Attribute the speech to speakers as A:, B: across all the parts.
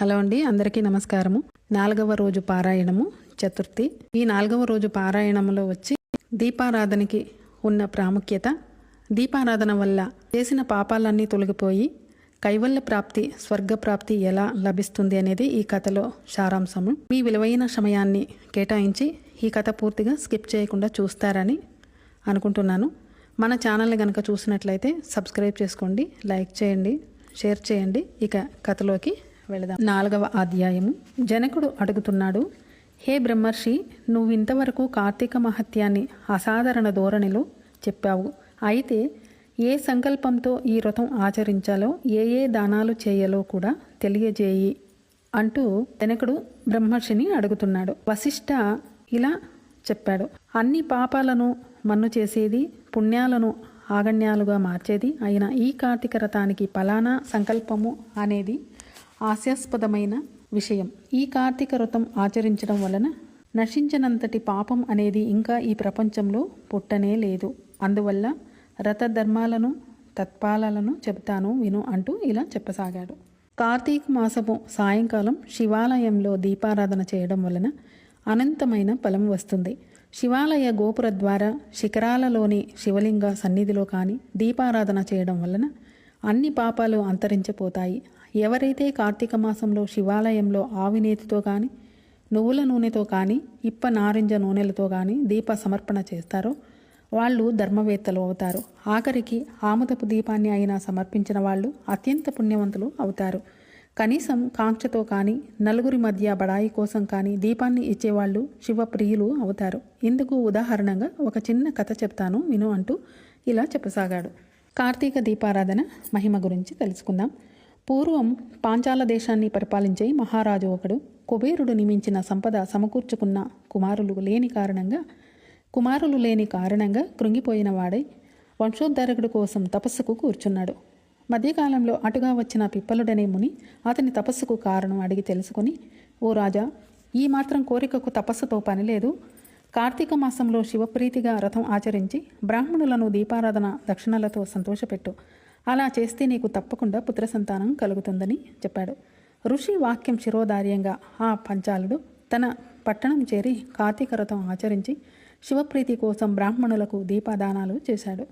A: Hello అండి అందరికీ నమస్కారము. నాలుగవ రోజు పారాయణము చతుర్థి. ఈ నాలుగవ రోజు పారాయణములో వచ్చి దీపారాధనకి ఉన్న ప్రాముఖ్యత దీపారాధన వల్ల చేసిన పాపాలన్నీ తొలగిపోయి కైవల్య ప్రాప్తి స్వర్గ ప్రాప్తి ఎలా లభిస్తుంది అనేది ఈ కథలో సారాంశము. మీ విలువైన సమయాన్ని కేటాయించి ఈ కథ పూర్తిగా స్కిప్ చేయకుండా చూస్తారని అనుకుంటున్నాను. మన ఛానల్ని కనుక చూసినట్లయితే సబ్స్క్రైబ్ చేసుకోండి లైక్ చేయండి షేర్ చేయండి. ఇక కథలోకి వెళదాం. నాలుగవ అధ్యాయము జనకుడు అడుగుతున్నాడు హే బ్రహ్మర్షి నువ్వు ఇంతవరకు కార్తీక మహత్యాన్ని అసాధారణ ధోరణిలో చెప్పావు. అయితే ఏ సంకల్పంతో ఈ వ్రతం ఆచరించాలో ఏ ఏ దానాలు చేయాలో కూడా తెలియజేయి అంటూ జనకుడు బ్రహ్మర్షిని అడుగుతున్నాడు. వశిష్ఠ ఇలా చెప్పాడు అన్ని పాపాలను మన్ను చేసేది పుణ్యాలను ఆగణ్యాలుగా మార్చేది అయిన ఈ కార్తీక రథానికి ఫలానా సంకల్పము అనేది హాస్యాస్పదమైన విషయం. ఈ కార్తీక వ్రతం ఆచరించడం వలన నశించినంతటి పాపం అనేది ఇంకా ఈ ప్రపంచంలో పుట్టనే లేదు. అందువల్ల రథ ధర్మాలను తత్పాలను చెబుతాను విను అంటూ ఇలా చెప్పసాగాడు. కార్తీక మాసము సాయంకాలం శివాలయంలో దీపారాధన చేయడం వలన అనంతమైన ఫలం వస్తుంది. శివాలయ గోపుర ద్వారా శిఖరాలలోని శివలింగ సన్నిధిలో కానీ దీపారాధన చేయడం వలన అన్ని పాపాలు అంతరించిపోతాయి. ఎవరైతే కార్తీక మాసంలో శివాలయంలో ఆవినేతితో కానీ నువ్వుల నూనెతో కానీ ఇప్ప నారింజ నూనెలతో కానీ దీప సమర్పణ చేస్తారో వాళ్ళు ధర్మవేత్తలు అవుతారు. ఆఖరికి ఆముదపు దీపాన్ని అయినా సమర్పించిన వాళ్ళు అత్యంత పుణ్యవంతులు అవుతారు. కనీసం కాంక్షతో కానీ నలుగురి మధ్య బడాయి కోసం కానీ దీపాన్ని ఇచ్చేవాళ్ళు శివప్రియులు అవుతారు. ఇందుకు ఉదాహరణగా ఒక చిన్న కథ చెప్తాను విను అంటూ ఇలా చెప్పసాగాడు. కార్తీక దీపారాధన మహిమ గురించి తెలుసుకుందాం. పూర్వం పాంచాల దేశాన్ని పరిపాలించే మహారాజు ఒకడు కుబేరుడు నియమించిన సంపద సమకూర్చుకున్న కుమారులు లేని కారణంగా కుమారులు లేని కారణంగా కృంగిపోయిన వాడై వంశోద్ధారకుడు కోసం తపస్సుకు కూర్చున్నాడు. మధ్యకాలంలో అటుగా వచ్చిన పిప్పలుడనే ముని అతని తపస్సుకు కారణం అడిగి తెలుసుకుని ఓ రాజా ఈ మాత్రం కోరికకు తపస్సుతో పనిలేదు కార్తీక మాసంలో శివప్రీతిగా రథం ఆచరించి బ్రాహ్మణులను దీపారాధన దక్షిణలతో సంతోషపెట్టు. అలా చేస్తే నీకు తప్పకుండా పుత్ర సంతానం కలుగుతుందని చెప్పాడు. ఋషి వాక్యం శిరోధార్యంగా ఆ పంచాలుడు తన పట్టణం చేరి కార్తీక రథం ఆచరించి శివప్రీతి కోసం బ్రాహ్మణులకు దీపదానాలు చేశాడు.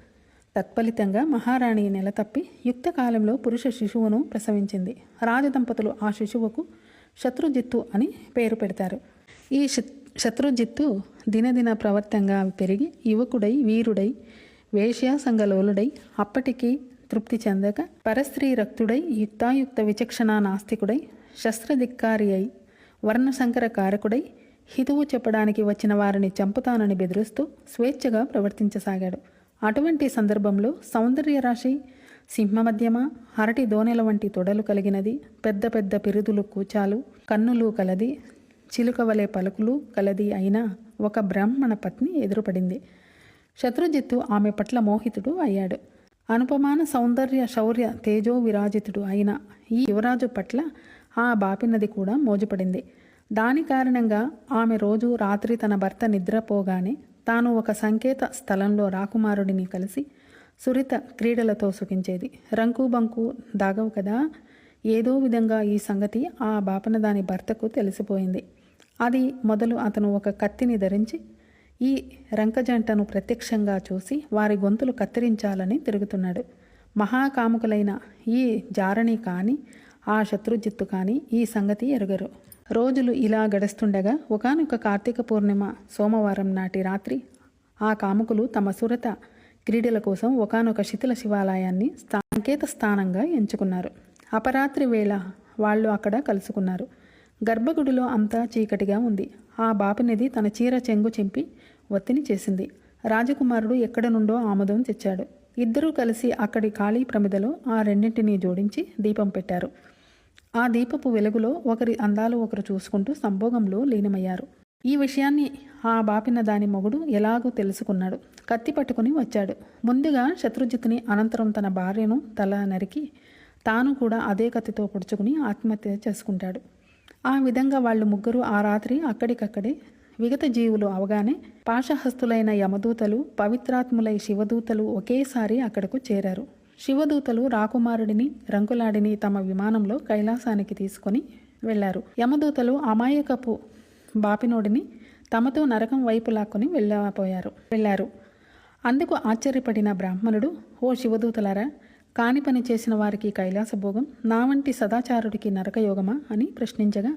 A: తత్ఫలితంగా మహారాణి నెలతప్పి యుక్తకాలంలో పురుష శిశువును ప్రసవించింది. రాజదంపతులు ఆ శిశువుకు శత్రుజిత్తు అని పేరు పెడతారు. ఈ శత్- శత్రుజిత్తు దినదిన ప్రవర్తంగా పెరిగి యువకుడై వీరుడై వేశ్యాసంగలోలుడై అప్పటికి తృప్తి చెందక పరస్త్రీ రక్తుడై యుక్తాయుక్త విచక్షణ నాస్తికుడై శస్త్రధిక్కారి అయి వర్ణశంకర కారకుడై హితువు చెప్పడానికి వచ్చిన వారిని చంపుతానని బెదిరిస్తూ స్వేచ్ఛగా ప్రవర్తించసాగాడు. అటువంటి సందర్భంలో సౌందర్య రాశి సింహమధ్యమ అరటి దోనెల వంటి తొడలు కలిగినది పెద్ద పెద్ద పిరుదులు కూచాలు కన్నులు కలది చిలుక వలె పలుకులు కలది అయిన ఒక బ్రాహ్మణ పత్ని ఎదురుపడింది. శత్రుజిత్తు ఆమె పట్ల మోహితుడు అయ్యాడు. అనుపమాన సౌందర్య శౌర్య తేజో విరాజితుడు అయిన ఈ యువరాజు పట్ల ఆ బాపినది కూడా మోజుపడింది. దాని కారణంగా ఆమె రోజు రాత్రి తన భర్త నిద్రపోగానే తాను ఒక సంకేత స్థలంలో రాకుమారుడిని కలిసి సురిత క్రీడలతో సుఖించేది. రంకు బంకు దాగవు కదా? ఏదో విధంగా ఈ సంగతి ఆ బాపన దాని భర్తకు తెలిసిపోయింది. అది మొదలు అతను ఒక కత్తిని ధరించి ఈ రంకజంటను ప్రత్యక్షంగా చూసి వారి గొంతులు కత్తిరించాలని తిరుగుతున్నాడు. మహాకాముకులైన ఈ జారణి కాని ఆ శత్రుజిత్తు కాని ఈ సంగతి ఎరుగరు. రోజులు ఇలా గడుస్తుండగా ఒకానొక కార్తీక పూర్ణిమ సోమవారం నాటి రాత్రి ఆ కాముకులు తమ సురత క్రీడల కోసం ఒకానొక శిథిల శివాలయాన్ని సంకేత స్థానంగా ఎంచుకున్నారు. అపరాత్రి వేళ వాళ్ళు అక్కడ కలుసుకున్నారు. గర్భగుడిలో అంతా చీకటిగా ఉంది. ఆ బాపినిది తన చీర చెంగు చింపి ఒత్తిని చేసింది. రాజకుమారుడు ఎక్కడ నుండో ఆమోదం తెచ్చాడు. ఇద్దరూ కలిసి అక్కడి ఖాళీ ప్రమిదలో ఆ రెండింటినీ జోడించి దీపం పెట్టారు. ఆ దీపపు వెలుగులో ఒకరి అందాలు ఒకరు చూసుకుంటూ సంభోగంలో లీనమయ్యారు. ఈ విషయాన్ని ఆ బాపిన దాని మొగుడు ఎలాగో తెలుసుకున్నాడు. కత్తి పట్టుకుని వచ్చాడు. ముందుగా శత్రుజిత్ని అనంతరం తన భార్యను తల నరికి తాను కూడా అదే కత్తితో పొడుచుకుని ఆత్మహత్య చేసుకుంటాడు. ఆ విధంగా వాళ్ళు ముగ్గురు ఆ రాత్రి అక్కడికక్కడే విగత జీవులు అవగానే పాశహస్తులైన యమదూతలు పవిత్రాత్ములై శివదూతలు ఒకేసారి అక్కడకు చేరారు. శివదూతలు రాకుమారుడిని రంకులాడిని తమ విమానంలో కైలాసానికి తీసుకొని వెళ్ళారు. యమదూతలు అమాయకపు బాపినోడిని తమతో నరకం వైపు లాక్కొని వెళ్ళపోయారు. వెళ్ళారు. అందుకు ఆశ్చర్యపడిన బ్రాహ్మణుడు ఓ శివదూతలారా కాని పని చేసిన వారికి కైలాస భోగం నా వంటి సదాచారుడికి నరకయోగమా? అని ప్రశ్నించగా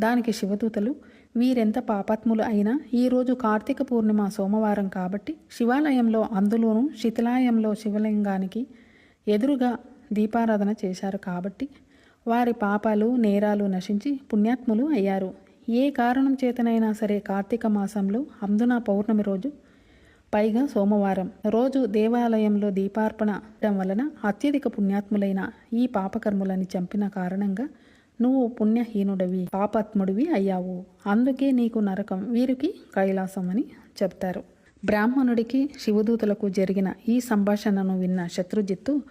A: దానికి శివదూతలు వీరెంత పాపాత్ములు అయినా ఈరోజు కార్తీక పూర్ణిమ సోమవారం కాబట్టి శివాలయంలో అందులోనూ శిథిలాయంలో శివలింగానికి ఎదురుగా దీపారాధన చేశారు కాబట్టి వారి పాపాలు నేరాలు నశించి పుణ్యాత్ములు అయ్యారు. ఏ కారణం చేతనైనా సరే కార్తీక మాసంలో అందున పౌర్ణమి రోజు పైగా సోమవారం రోజు దేవాలయంలో దీపార్పణ వలన అత్యధిక పుణ్యాత్ములైన ఈ పాపకర్ములని చంపిన కారణంగా నువ్వు పుణ్యహీనుడివి పాపాత్ముడివి అయ్యావు. అందుకే నీకు నరకం వీరికి కైలాసం అని చెప్తారు. బ్రాహ్మణుడికి శివదూతలకు జరిగిన ఈ సంభాషణను విన్న శత్రుజిత్తు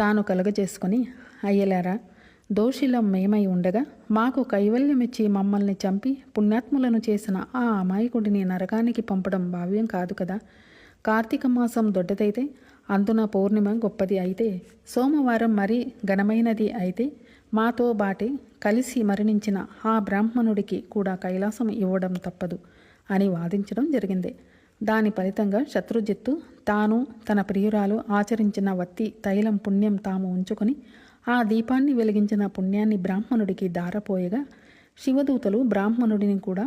A: తాను కలుగజేసుకొని అయ్యలారా దోషిలం మేమై ఉండగా మాకు కైవల్యమిచ్చి మమ్మల్ని చంపి పుణ్యాత్ములను చేసిన ఆ అమాయకుడిని నరకానికి పంపడం భావ్యం కాదు కదా. కార్తీక మాసం దొడ్డదైతే అందున పౌర్ణిమ గొప్పది అయితే సోమవారం మరీ ఘనమైనది అయితే మాతో బాటి కలిసి మరణించిన ఆ బ్రాహ్మణుడికి కూడా కైలాసం ఇవ్వడం తప్పదు అని వాదించడం జరిగింది. దాని ఫలితంగా శత్రుజిత్తు తాను తన ప్రియురాలు ఆచరించిన వత్తి తైలం పుణ్యం తాము ఉంచుకొని ఆ దీపాన్ని వెలిగించిన పుణ్యాన్ని బ్రాహ్మణుడికి దారపోయగా శివదూతలు బ్రాహ్మణుడిని కూడా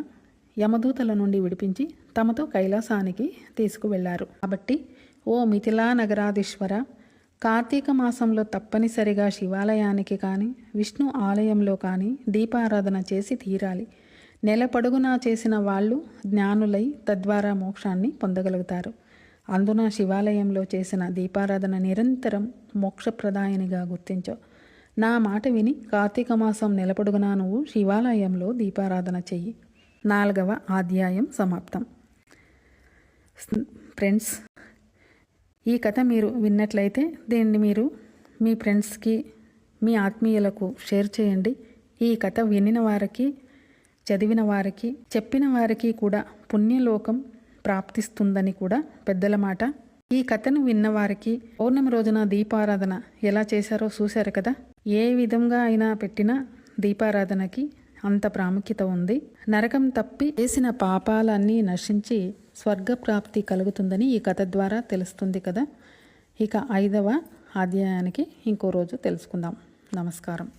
A: యమదూతల నుండి విడిపించి తమతో కైలాసానికి తీసుకువెళ్ళారు. కాబట్టి ఓ మిథిలా నగరాధీశ్వర కార్తీక మాసంలో తప్పనిసరిగా శివాలయానికి కానీ విష్ణు ఆలయంలో కానీ దీపారాధన చేసి తీరాలి. నెల పొడుగునా చేసిన వాళ్ళు జ్ఞానులై తద్వారా మోక్షాన్ని పొందగలుగుతారు. అందున శివాలయంలో చేసిన దీపారాధన నిరంతరం మోక్షప్రదాయనిగా గుర్తించు. నా మాట విని కార్తీక మాసం నెలపొడుగునా నువ్వు శివాలయంలో దీపారాధన చెయ్యి. నాలుగవ అధ్యాయం సమాప్తం. ఫ్రెండ్స్ ఈ కథ మీరు విన్నట్లయితే దీన్ని మీరు మీ ఫ్రెండ్స్కి మీ ఆత్మీయులకు షేర్ చేయండి. ఈ కథ వినిన వారికి చదివిన వారికి చెప్పిన వారికి కూడా పుణ్యలోకం ప్రాప్తిస్తుందని కూడా పెద్దల మాట. ఈ కథను విన్నవారికి పౌర్ణమి రోజున దీపారాధన ఎలా చేశారో చూశారు కదా? ఏ విధంగా అయినా పెట్టిన దీపారాధనకి అంత ప్రాముఖ్యత ఉంది. నరకం తప్పి చేసిన పాపాలన్నీ నశించి స్వర్గప్రాప్తి కలుగుతుందని ఈ కథ ద్వారా తెలుస్తుంది కదా. ఇక ఐదవ అధ్యాయానికి ఇంకో రోజు తెలుసుకుందాం. నమస్కారం.